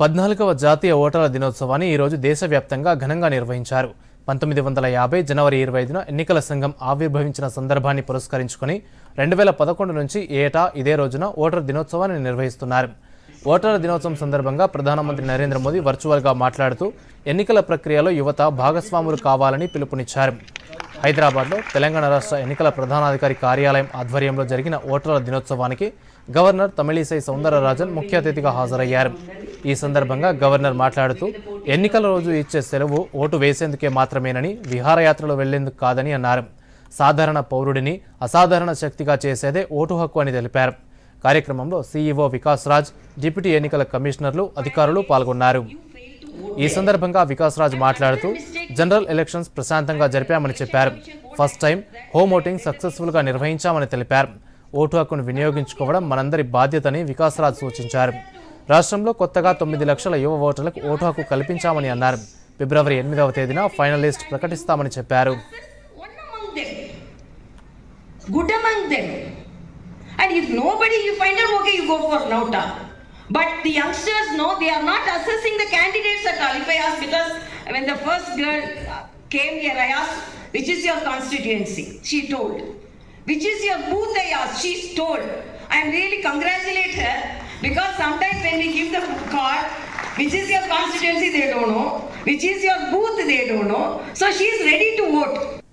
పద్నాలుగవ జాతీయ ఓటర్ల దినోత్సవాన్ని ఈరోజు దేశవ్యాప్తంగా ఘనంగా నిర్వహించారు. పంతొమ్మిది వందల యాభై జనవరి ఇరవై ఐదున ఎన్నికల సంఘం ఆవిర్భవించిన సందర్భాన్ని పురస్కరించుకొని రెండు వేల పదకొండు నుంచి ఏటా ఇదే రోజున ఓటర్ దినోత్సవాన్ని నిర్వహిస్తున్నారు. ఓటర్ల దినోత్సవం సందర్భంగా ప్రధానమంత్రి నరేంద్ర మోదీ వర్చువల్గా మాట్లాడుతూ ఎన్నికల ప్రక్రియలో యువత భాగస్వాములు కావాలని పిలుపునిచ్చారు. హైదరాబాద్లో తెలంగాణ రాష్ట్ర ఎన్నికల ప్రధానాధికారి కార్యాలయం ఆధ్వర్యంలో జరిగిన ఓటర్ల దినోత్సవానికి గవర్నర్ తమిళిసై సౌందరరాజన్ ముఖ్య అతిథిగా హాజరయ్యారు. ఈ సందర్భంగా గవర్నర్ మాట్లాడుతూ ఎన్నికల రోజు ఇచ్చే సెలవు ఓటు వేసేందుకే మాత్రమేనని విహారయాత్రలో వెళ్ళేందుకు కాదని అన్నారు. సాధారణ పౌరుడిని అసాధారణ శక్తిగా చేసేదే ఓటు హక్కు అని తెలిపారు. కార్యక్రమంలో సీఈఓ వికాస్ రాజ్ డిప్యూటీ ఎన్నికల కమిషనర్లు అధికారులు పాల్గొన్నారు. ఈ సందర్భంగా వికాస్ రాజ్ మాట్లాడుతూ జనరల్ ఎలక్షన్స్ ప్రశాంతంగా జరిపామని చెప్పారు. ఫస్ట్ టైం హోమ్ ఓటింగ్ సక్సెస్ఫుల్గా నిర్వహించామని తెలిపారు. ఓటు హక్కును వినియోగించుకోవడం మనందరి బాధ్యతని వికాస్ రాజ్ సూచించారు. రాష్ట్రంలో కొత్తగా తొమ్మిది లక్షల యువ ఓటర్లకు ఓటు హక్కు కల్పించామని అన్నారు. ఫిబ్రవరి ఎనిమిదవ తేదీన ఫైనలిస్ట్ ప్రకటిస్తామని చెప్పారు. Good among them. And if nobody you find out, okay, you go for Nauta. But the youngsters know they are not assessing the candidates at all. If I ask, because when the first girl uh, came here, I asked, which is your constituency? She told. Which is your booth? I asked. She told. I am really congratulate her because sometimes when we give the card, which is your constituency, they don't know. Which is your booth, they don't know. So she is ready to vote.